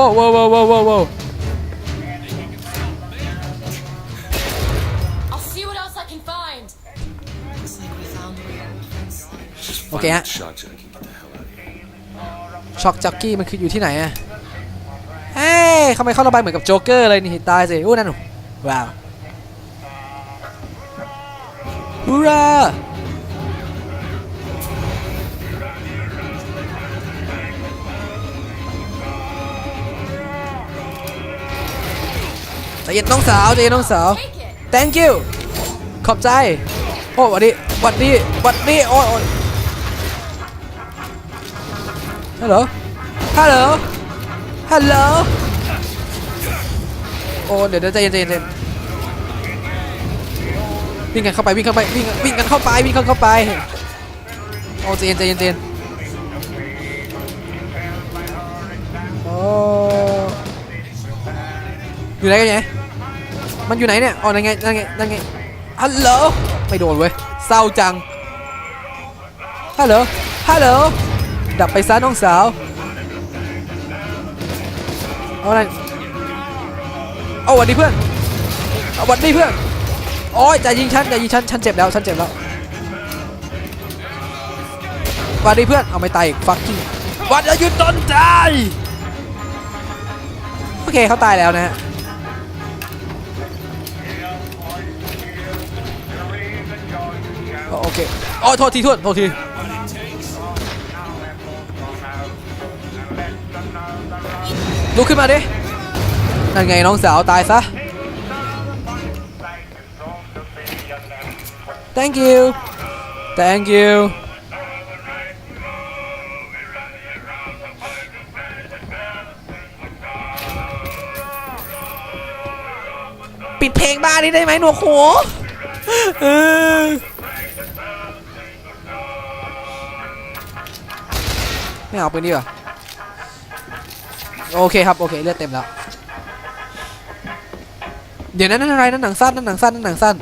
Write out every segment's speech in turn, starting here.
ว้าวว้าวว้าวว้าวว้าวว้าว I'll see what else I can find. Looks like we found where your friends live. โอเคฮะ Shot junkie, get the hell out of here. ช็อกจ็อกกี้มันคืออยู่ที่ไหนอะเฮ้ยทำไมเขาระบายเหมือนกับโจ๊กเกอร์เลยนี่ตายสิอู้นั่นหนูว้าวฮูรา เย็นน้องสาวใจเย็นน้องสาว thank you ขอบใจ โอ้วัดดีหวัดดีหวัดดีโอ้ยโอ้ยฮัลโหลฮัลโหลฮัลโหลโอ้เดี๋ยวเดี๋ยวใจเย็นใจเย็นใจเย็นวิ่งกันเข้าไปวิ่งเข้าไปวิ่งวิ่งกันเข้าไปวิ่งกันเข้าไปโอ้ใจเย็นใจเย็นใจเย็นโอ้อยู่ไหนกันเนี่ย มันอยู่ไหนเนี่ยอ๋อนั่นไงนั่นไงนั่นไงฮัลโหลไม่โดนเว้ยเศร้าจังฮัลโหลฮัลโหลดับไปซะน้องสาวเอาอะไรเอาหวัดดีเพื่อนเอาหวัดดีเพื่อนโอ้ยจะยิงฉันจะยิงฉันฉันเจ็บแล้วฉันเจ็บแล้วหวัดดีเพื่อนเอาไม่ตายอีกฟักกิ้งวัดหยุดต้นใจโอเคเขาตายแล้วนะฮะ อ๋อโทษทีโทษโทษทีลุกขึ้นมาดินั่นไงน้องสาวตายซะ thank you thank you ปิดเพลงบ้านนี้ได้ไหมหนวกหู ไม่เอาปืนดีกว่าโอเคครับโอเคเลือดเต็มแล้วเดี๋ยวนั้นนั่นอะไรนั่นหนังสั้นนั่นหนังสั้นนั่นหนังสั้น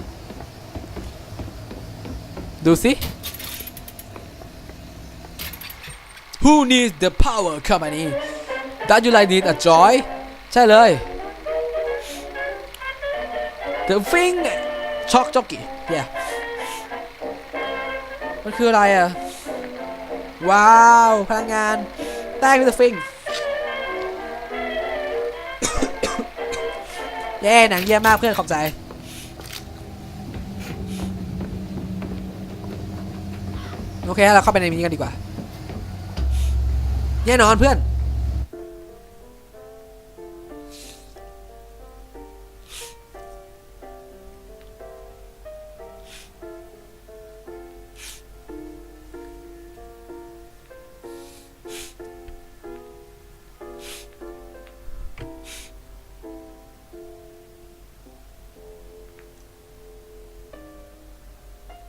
ดูสิ Who needs the power company That you like need a joy ใช่เลย The thing Shock Jockey yeah มันคืออะไรอะ ว้าว พลังงาน Thank you the thing เย้หนังเยี่ยมมากเพื่อนขอบใจ โอเค เราเข้าไปในนี้กันดีกว่าแน่นอนเพื่อน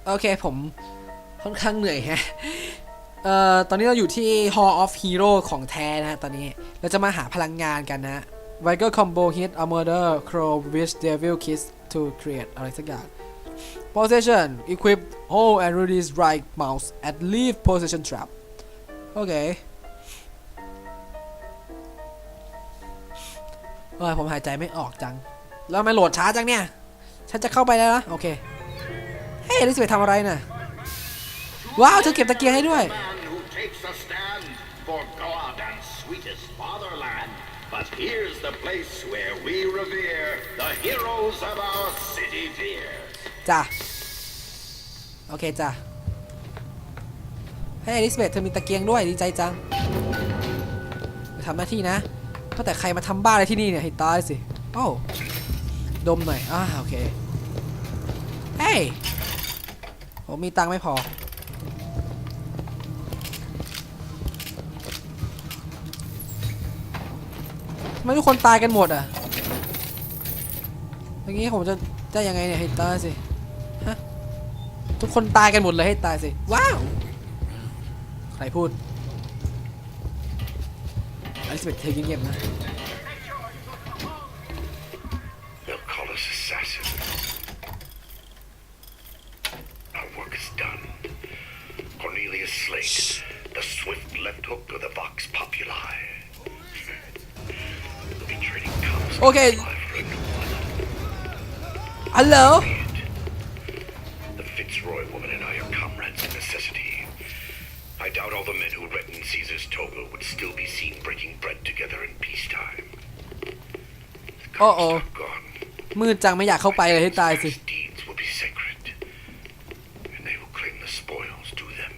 โอเคผมค่อนข้างเหนื่อยฮะเอ่อตอนนี้เราอยู่ที่ Hall of Hero ของแท้นะตอนนี้ เราจะมาหาพลังงานกันนะ Viger Combo Hit a Murder Crow Wish Devil Kiss to create อะไรสักอย่าง Possession Equip Hold and release right mouse and leave Possession Trap โอเคเฮ้ยผมหายใจไม่ออกจัง แล้วไม่โหลดช้าจังเนี่ย ฉันจะเข้าไปแล้วนะ โอเค ฮ้ยอลิซาเบธทำอะไรน่ะ ว้าว เธอเก็บตะเกียงให้ด้วย man who takes a stand for God and sweetest fatherland. But here's the place where we revere the heroes of our city dear. จ้ะ โอเคจ้ะ ให้อลิซาเบธเธอมีตะเกียงด้วยดีใจจังไปทำหน้าที่นะตั้งแต่ใครมาทำบ้าอะไรที่นี่เนี่ยให้ตายสิ โอ้าวดมหน่อย อ่าโอเค เฮ้ย ผมมีตังค์ไม่พอทำไมทุกคนตายกันหมดอะอย่างงี้ผมจะจะยังไงเนี่ยให้ตายสิฮะทุกคนตายกันหมดเลยให้ตายสิว้าวใครพูดอลิซาเบธเธอเงียบๆนะ โอเคฮัลโหล The Fitzroy woman and I are comrades in necessity. I doubt all the men who read in Caesar's toga would still be seen breaking bread together in peacetime. The Uh-oh. Comstock gone. มืดจังไม่อยากเข้าไปเลยให้ตายสิ His deeds will be sacred, and they will claim the spoils to them.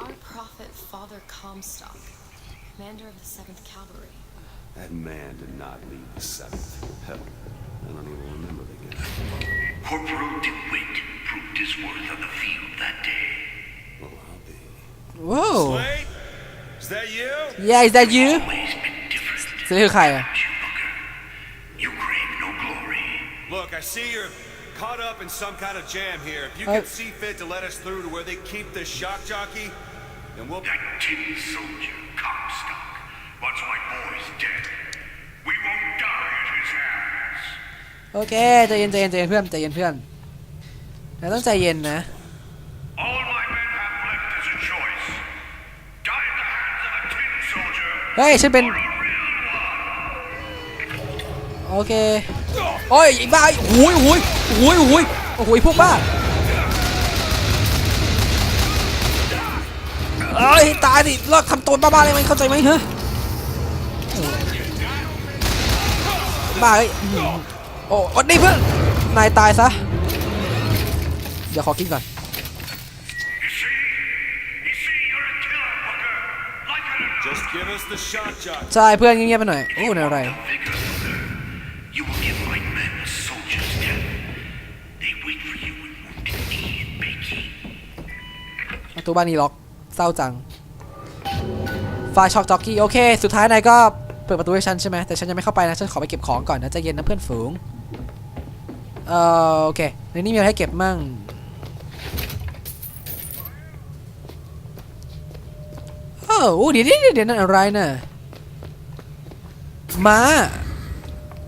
Our prophet, Father Comstock, commander of the 7th Cavalry. That man did not leave the seventh. Hell, I don't even remember the guy. Corporal DeWitt proved his worth on the field that day. Well, I'll be. Whoa. Slade? Is that you? Yeah, is that you? Always been different. So who hire? You crave no glory. Look, I see you're caught up in some kind of jam here. If you oh. can see fit to let us through to where they keep the shock jockey, then we'll. That tin soldier wants my boys dead. We won't die at his hands. โอเคใจเย็นใจเย็นใจเย็นเพื่อนใจเย็นเพื่อนเราต้องใจเย็นนะ All my men have left as a choice. Die at the hands of a tin soldier เฮ้ยฉันเป็น or a real one. โอเค โอ้ยไอ้บ้าโอ้ยโอ้ยโอ้ยโอ้ยโอ้โหพวกบ้าเอ้ยตายดิเลิกทำตัวบ้าๆเลยไหมเข้าใจไหมฮะ บ้าเอ้ยอื้อหือโอ้อดนี่เพื่อนนายตายซะ เดี๋ยวขอกินก่อน You see? You see, you're a killer, booker. Like it or not. Just give us the shock jockey. ใช่เพื่อนเงียบๆไปหน่อยโอ้ในอะไร Vigor, booker. You will give my men a soldier's death. They wait for you in wounded knee in Beijing. ประตูบ้านนี้ล็อกเศร้าจังไฟช็อกจ็อกกี้โอเค สุดท้ายนายก็ เปิดประตูให้ฉันใช่ไหมแต่ฉันยังไม่เข้าไปนะฉันขอไปเก็บของก่อนนะใจะเย็นนะเพื่อนฝูงเอ่อโอเคในนี้มีอะไรให้เก็บมั่งโอ้โหเดี๋ยวเดี๋ยวเดี๋ยวนั่นอะไรน่ะม้า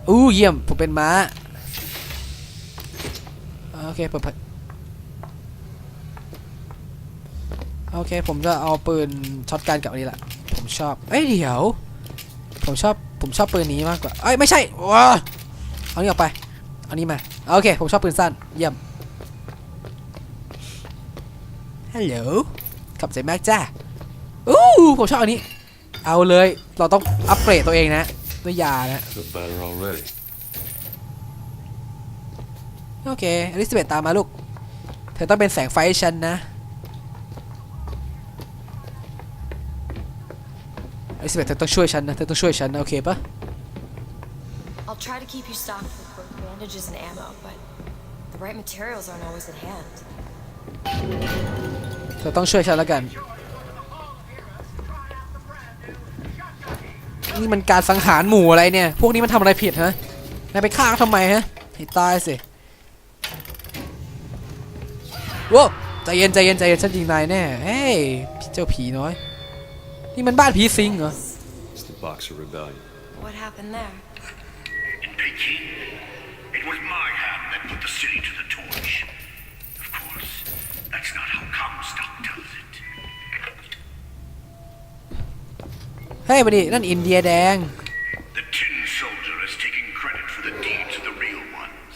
อู้เยี่ยมผมเป็นม้าโอเคเปิดโอเคผมจะเอาปืนช็อตกันกับอันนี้แหละผมชอบเอ้ยเดี๋ยว ผมชอบผมชอบปืนนี้มากกว่าเอ้ยไม่ใช่ว้าเอานี้ออกไปเอานี้มาโอเคผมชอบปืนสั้นเยี่ยมฮัลโหลขับใจมากจ้าอู้ผมชอบอันนี้ เอาเลยเราต้องอัปเกรดตัวเองนะด้วยยานะ Feel better already. โอเคอลิซาเบธตามมาลูก เธอต้องเป็นแสงไฟให้ฉันนะ อลิซาเบธเธอต้องช่วยฉันนะเธอต้องช่วยฉันนะโอเคปะ I'll try to keep you stocked with both bandages and ammo, but the right materials aren't always at hand. เธอต้องช่วยฉันแล้วกัน นี่มันการสังหารหมู่อะไรเนี่ย พวกนี้มันทำอะไรผิดฮะนายไปฆ่าเขาทำไมฮะให้ตายสิว้าวใจเย็นใจเย็นใจเย็นฉันยิงนายแน่เฮ้ยพี่เจ้าผีน้อย นี่มันบ้านผีสิงเหรอ It's the Boxer Rebellion. What happened there? In Beijing, it was my hand that put the city to the torch. Of course, that's not how Comstock tells it. เฮ้ยมาดินั่นอินเดียแดง The tin soldier is taking credit for the deeds of the real ones.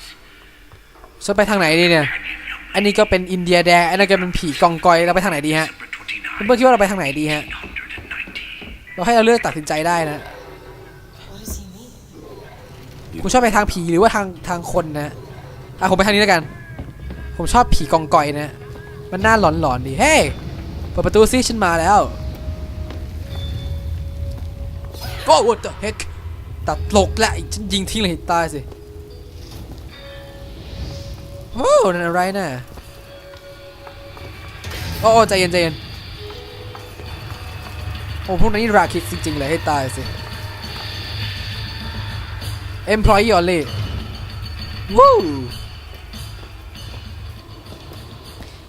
ฉันไปทางไหนดีเนี่ย Canyon Young อันนี้ก็เป็นอินเดียแดง อันนั้นก็เป็นผีกองกอย เราไปทางไหนดีฮะ December เพื่อนๆคิดว่าเราไปทางไหนดีฮะ 29, เราให้เราเลือกตัดสินใจได้นะ What does he mean? คุณชอบไปทางผีหรือว่าทางทางคนนะอะผมไปทางนี้แล้วกัน ผมชอบผีกองกอยนะ มันน่าหลอนๆดี เฮ้ยเปิดประตูซิฉันมาแล้วโอ้ what the heck ตัดหลกแล้วฉันยิงทิ้งเลยให้ตายสิโอ้นั่นอะไรน่ะโอ้โอ้ใจเย็นใจเย็น โอ้พวกนี้ราคิดจริง ๆ เลยให้ตายสิ employee only วู้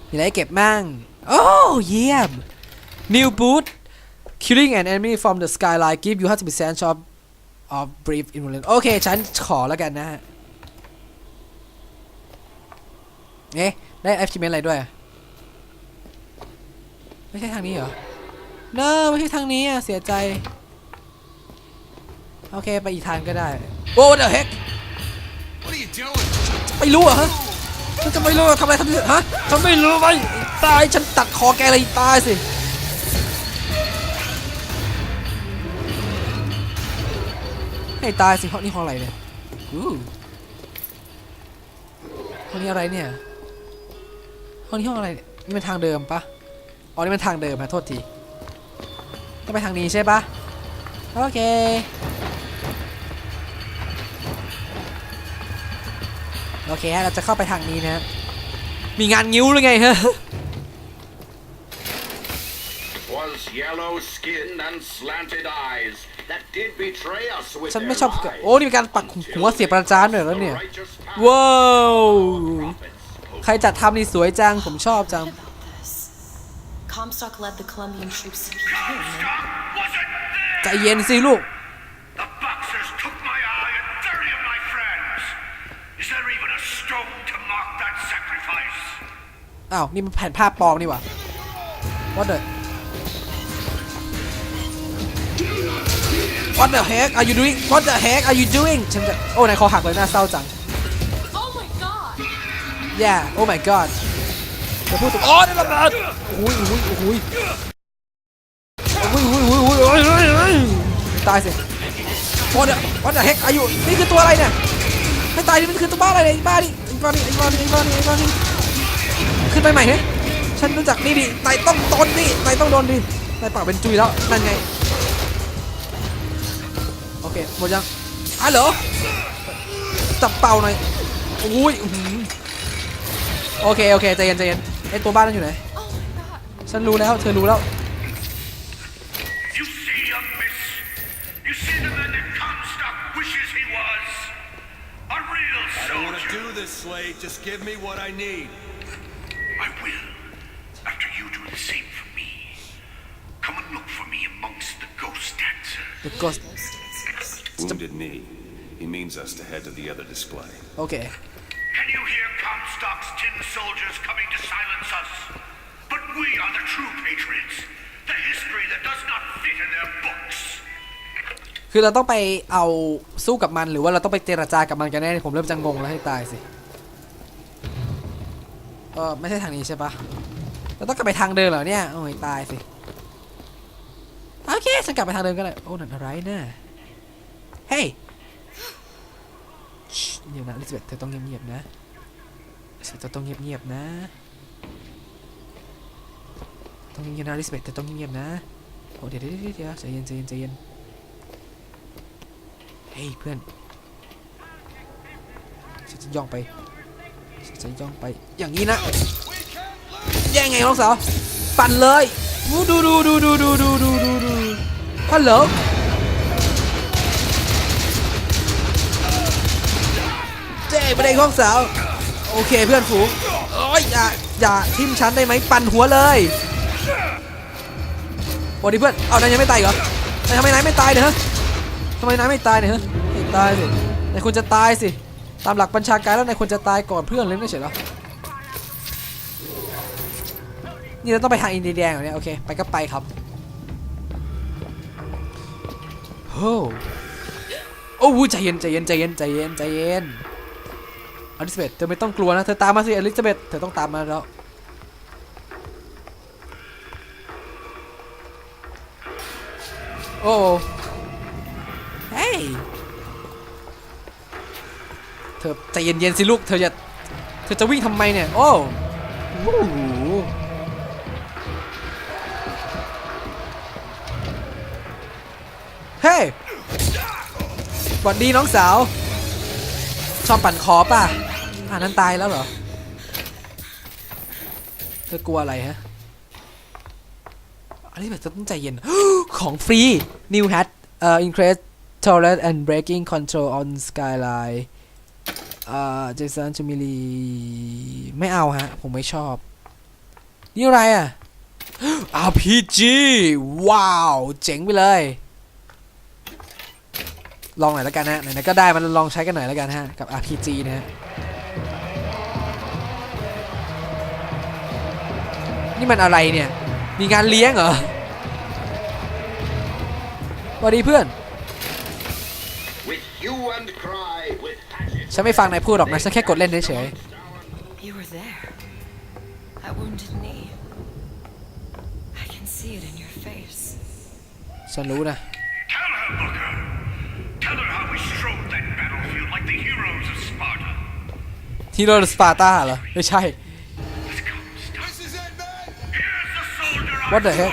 มีอะไรเก็บมั่ง โอ้เยี่ยม new boot killing an enemy from the skyline give you 50% chance of of brief invulnerable โอเค ฉันขอแล้วกันนะฮะ เอ๊ะ ได้ achievement อะไรด้วย ไม่ใช่ทางนี้เหรอ no ไม่ใช่ทางนี้อะเสียใจ โอเคไปอีกทางก็ได้โอ้เดอะเฮก What are you doing? ไม่รู้เหรอฮะฉันจะไม่รู้ว่าทำอะไรทำเนี่ยฮะฉันไม่รู้ไหมตายฉันตัดคอแกเลยตายสิให้ตายสิเพราะนี่ห้องอะไรเนี่ยอู้ห้องนี้อะไรเนี่ยห้องนี้ห้องอะไรเนี่ยนี่เป็นทางเดิมปะอ๋อนี่เป็นทางเดิมนะโทษที ต้องไปทางนี้ใช่ปะโอเคโอเคฮะเราจะเข้าไปทางนี้นะมีงานงิ้วหรือไงฮะ was yellow skin and slanted eyes that did betray us with ฉัน their ไม่ชอบ lies. โอ้นี่มีการปักหัวเสียประจานหน่อยแล้วเนี่ย The righteous path ว้าว prophets ใครจัดทำนี่สวยจัง ผมชอบจัง About this. Comstock led the Colombian troops to Pekin. Was it there? ใจเย็นสิลูก The boxers took my eye and thirty of my friends. Is there even a stone to mark that sacrifice? อ้าว นี่มันแผ่นภาพปลอมนี่หว่า What the What the heck are you doing What the heck are you doing ฉันจะ โอ้นายคอหักเลยน่าเศร้าจัง Oh my god! yeah oh my god จะพูดถึงโอ้นี่ระเบิดโอ้ยโอ้ยโอ้ยโอ้ยโอ้ยโอ้ยโอ้ยโอ้ยโอ้ยโอ้ยตายสิ What the What the heck are you นี่คือตัวอะไรเนี่ยให้ตายดิมันคือตัวบ้าอะไรเนี่ยบ้าดิไอ้บ้าดิไอ้บ้าดิไอ้บ้าดิไอ้บ้าดิขึ้นไปใหม่เฮ้ยฉันรู้จักนี่ดินายต้องโดนดินายต้องโดนดินายปากเป็นจุยแล้วนั่นไงโอเคหมดยังฮัลโหลจับเป่าหน่อยอุ้ยโอเคโอเคใจเย็นใจเย็น ไอตัวบ้านนั่นอยู่ไหน Oh my god! ฉันรู้แล้ว เธอรู้แล้ว You see a miss. You see the man that Comstock wishes he was. A real I don't want to soldier. do this, Slade. Just give me what I need. I will. After you do the same for me. Come and look for me amongst the ghost dancers. The Ghost Wounded knee. He means us to head to the other display. โอเค Can you hear Comstock's tin soldiers the true patriots. The history that does not fit in their books. คือเราต้องไปเอาสู้กับมันหรือว่าเราต้องไปเจรจากับมันกันแน่ผมเริ่มจะงงแล้วให้ตายสิเออไม่ใช่ทางนี้ใช่ปะเราต้องกลับไปทางเดิมเหรอเนี่ยโอ้ยตายสิโอเคฉันกลับไปทางเดิมก็ได้โอ้นั่นอะไรเนี่ยเฮ้ยเดี๋ยวนะลิซเบตเธอต้องเงียบๆนะเธอต้องเงียบๆนะ ต้องเงียบๆนะลิซเบตเธอต้องเงียบๆนะโอ้เดี๋ยวเดี๋ยวเดี๋ยวใจเย็นใจเย็นใจเย็นเฮ้ยเพื่อนฉันจะย่องไปฉันจะย่องไปอย่างนี้นะแย่งไงน้องสาวปั่นเลยดูดูดูดูดูดูดูดูดูดูฮัลโหลเจ๊ไม่ได้น้องสาวโอเคเพื่อนฝูงโอ้ยอย่าอย่าทิมฉันได้ไหมปั่นหัวเลย โอ้ดิเพื่อนเอานายยังไม่ตายเหรอนายทำไมนายไม่ตายเนี่ยฮะทำไมนายไม่ตายเนี่ยฮะไม่ตายสินายควรจะตายสิ ตามหลักบัญชาการแล้วนายควรจะตายก่อนเพื่อนเลยไม่ใช่เหรอ นี่เราต้องไปทางอินเดียแดงเหรอเนี่ยโอเคไปก็ไปครับโอ้โอ้โหใจเย็นใจเย็นใจเย็นใจเย็นใจเย็นอลิซาเบธเธอไม่ต้องกลัวนะเธอตามมาสิอลิซาเบธเธอต้องตามมาแล้ว โอ้เฮ้เธอใจเย็นๆสิลูก เธอจะเธอจะวิ่งทำไมเนี่ย โอ้โอ้โหเฮ้ยสวัสดีน้องสาว ชอบปั่นคอป่ะอ่านั้นตายแล้วเหรอ เธอกลัวอะไรฮะ อันนี้แบบต้องใจเย็น ของฟรี New Hat เอ่อ increase tolerance and braking control on skyline เอ่อ Jason c h m i l i ไม่เอาฮะ ผมไม่ชอบ นี่อะไรอะ RPG ว้าว เจ๋งไปเลย ลองหน่อยแล้วกันฮะ ไหนๆก็ได้มันลองใช้กันหน่อยแล้วกันฮะ กับ RPG นะฮะ นี่มันอะไรเนี่ย มีงานเลี้ยงเหรอสวัสดีเพื่อน hue and cry with hatchets. ฉันไม่ฟังนายพูดหรอกนะ ฉันแค่กดเล่นเฉย You were there. That wounded knee. I can see it in your face. ๆฉันรู้นะ Tell her, Booker. Tell her how we strode that battlefield like the heroes of Sparta. ที่โรสปาร์ตาเหรอ ไม่ใช่ What the heck?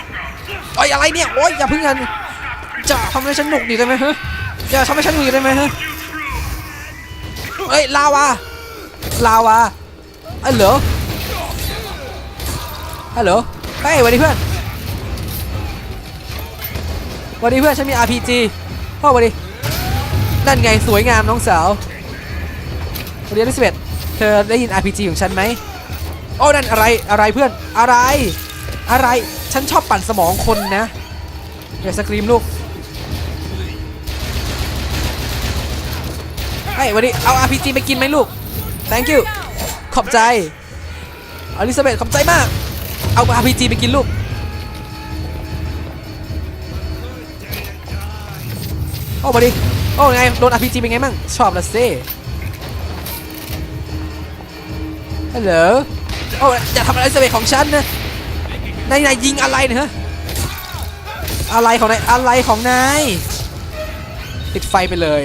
โอ้ยอะไรเนี่ยโอ้ยอย่าพึ่งกันจะทำให้ฉันหนุกดีได้ไหมฮะอย่าทำให้ฉันหนุกดีได้ไหมฮะเอ้ยลาวาลาวาฮัลโหลฮัลโหลเฮ้ยสวัสดีเพื่อนสวัสดีเพื่อนฉันมี RPG พ่อสวัสดีนั่นไงสวยงามน้องสาวสวัสดีอลิซาเบธเธอได้ยิน RPG ของฉันไหมโอ้นั่นอะไรอะไรเพื่อนอะไร อะไร ฉันชอบปั่นสมองคนนะ อย่าสกรีมลูกเฮ้วันนี้เอา RPG ไปกินไหมลูก thank you ขอบใจอลิซาเบธขอบใจมาก เอา RPG ไปกินลูก โอ้มาดิ โอ้ไง โดน RPG เป็นไงมั่ง ชอบละเซ่ฮัลโหล โอ้อย่าทำอลิซาเบธของฉันนะ นายนายยิงอะไรเนี่ยฮะอะไรของนายอะไรของนายติดไฟไปเลย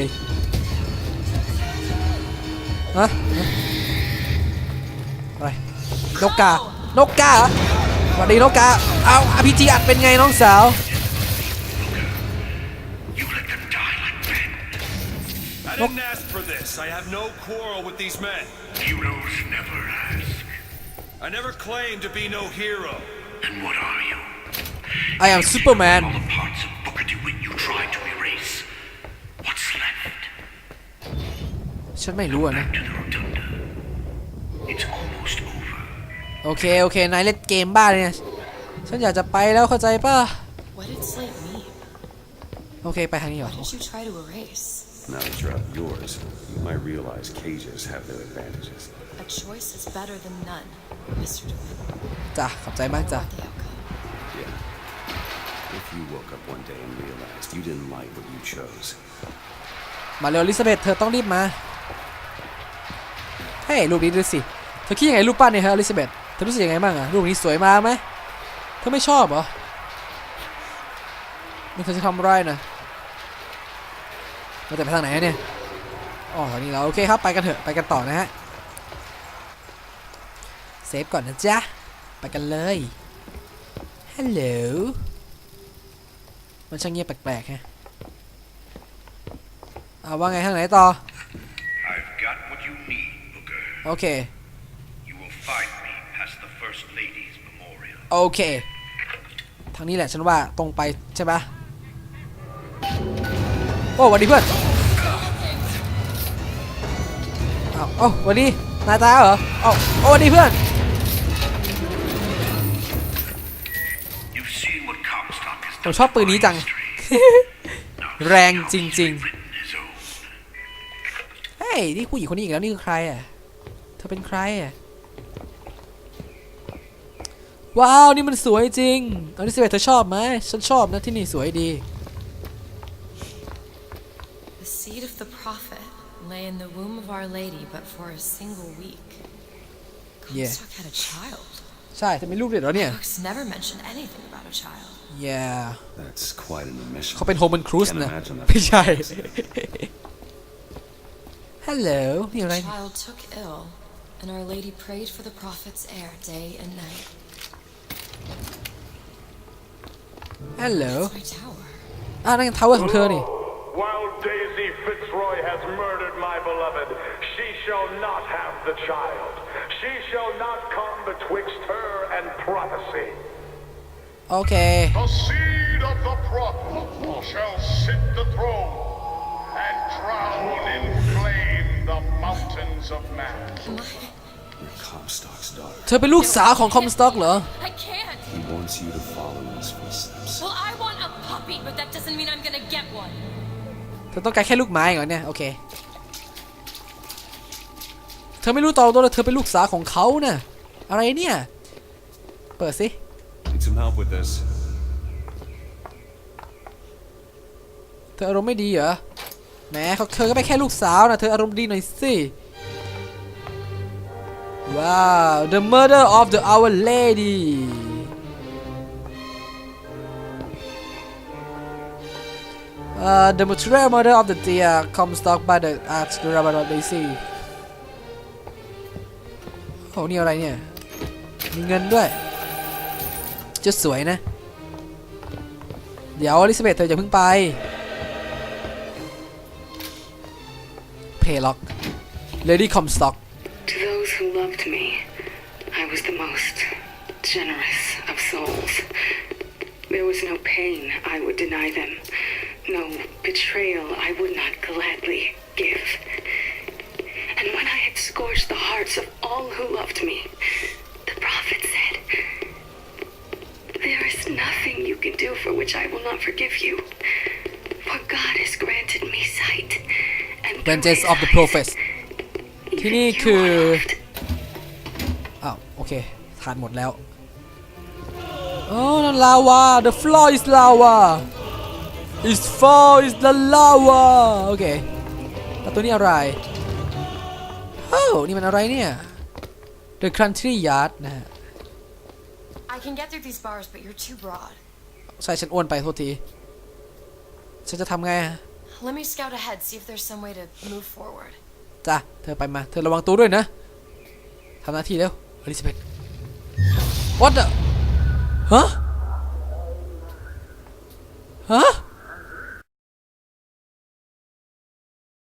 ฮะอะไรนกกานกกาเหรอสวัสดีนกกาเอาอพีจีอัดเป็นไงน้องสาว You let them die like men. I didn't ask for this. I have no quarrel with these men. Heroes never ask. I never claimed to be no hero. And what are you? I am Superman All the parts of Booker DeWitt you tried to erase. What's left? ฉันไม่รู้อะนะ To the rotunda. It's almost over. โอเค โอเค นายเล่นเกมบ้าเลยเนี่ย ฉันอยากจะไปแล้วเข้าใจป่ะ What did Slate mean? โอเค ไปทางนี้เหรอ What did you try to erase? Now that you're out of yours, you might realize cages have their advantages. A choice is better than none, Mr. DeWitt. จ้ะขอบใจมากจ้ะ What the outcome? Yeah. If you woke up one day and realized you didn't like what you chose, มาเร็วอลิซาเบธเธอต้องรีบมา เฮ้ยรูปนี้ดูสิ เธอคิดยังไงรูปปั้นเนี่ยฮะอลิซาเบธเธอรู้สึกยังไงบ้างอะรูปนี้สวยมากไหมเธอไม่ชอบเหรอนี่เธอจะทำไรนะเราจะไปทางไหนอะเนี่ยอ๋อทางนี้แล้วโอเคครับไปกันเถอะไปกันต่อนะฮะเซฟก่อนนะจ๊ะ ไปกันเลย ฮัลโหล มันช่างเงียบแปลกๆฮะเอาว่าไงทางไหนต่อ I've got what you need, Booker. โอเค You will find me past the First Lady's memorial. โอเค ทางนี้แหละฉันว่าตรงไปใช่ปะโอ้สวัสดีเพื่อนอ้าวโอ้สวัสดีนายตายแล้วเหรออ้าวโอ้สวัสดีเพื่อน You've seen what Comstock has ผม done ชอบปืนนี้จัง แรงจริง written his own. ๆเฮ้ย นี่ผู้หญิงคนนี้อีกแล้ว นี่คือใครอะ เธอเป็นใครอะ ว้าว นี่มันสวยจริงอลิซาเบธเธอชอบไหม ฉันชอบนะที่นี่สวยดี The seed of the prophet lay in the womb of Our Lady but for a single week. Yeah. Comstock had a child. ใช่จะมีลูกเด็กแล้วเนี่ย Books never mention anything about a child. yeah that's quite an omission. เขาเป็นโฮมันครูซ Can't นะ imagine that. ไม่ใช่ ฮัลโหลนี่อะไร The child took ill, and Our Lady prayed for the prophet's heir day and night. ฮัลโหล It's my tower. อ่านั่นทาวเวอร์ของเธอนี่ While Daisy Fitzroy has murdered my beloved, she shall not have the child. She shall not come betwixt her and prophecy. โอเค The seed of the prophet shall sit the throne and drown in flame the mountains of man. Am I? You're Comstock's daughter. เธอเป็นลูกสาวของคอมสต็อกเหรอ I can't. He wants you to follow in his footsteps. Well, I want a puppy, but that doesn't mean I'm gonna get one. เธอต้องการแค่ลูกไม้เหรอเนี่ยโอเค เธอไม่รู้ตอนตัวเลยเธอเป็นลูกสาวของเขาน่ะอะไรเนี่ย เปิดสิ Need some help with this. เธออารมณ์ไม่ดีเหรอ แหมเขาเธอก็ไปนแค่ลูกสาวนะ เธออารมณ์ดีหน่อยสิ ว้าว The Murder of the Our Lady Uh, the material murder of the deer Comstock by the Archbishop Daisy โอ้นี่อะไรเนี่ย มีเงินด้วย จะสวยนะ เดี๋ยวอลิซาเบธเธอจะเพิ่งไป เพล็อก Lady Comstock To those who loved me, I was the most generous of souls. There was no pain I would deny them, no betrayal I would not gladly give. And when I had scorched the hearts of all who loved me, nothing you can do for which I will not forgive you. For God has granted me sight. And through Vengeance his of the eyes, Prophets ที่ even นี่ you คือ are loved. อ้าว โอเคทานหมดแล้ว โอ้นั่นลาวา the floor is lava is floor is the lava โอเคแล้วตัวนี้อะไรโอ้นี่มันอะไรเนี่ย the country yard นะฮะ I can get through these bars, but you're too broad. ใช่ฉันอ้วนไปโทษที ฉันจะทำไงอะ Let me scout ahead, see if there's some way to move forward. จ้ะเธอไปมา เธอระวังตัวด้วยนะ ทำหน้าที่เร็วอลิซาเบธ What the ฮะ ฮะ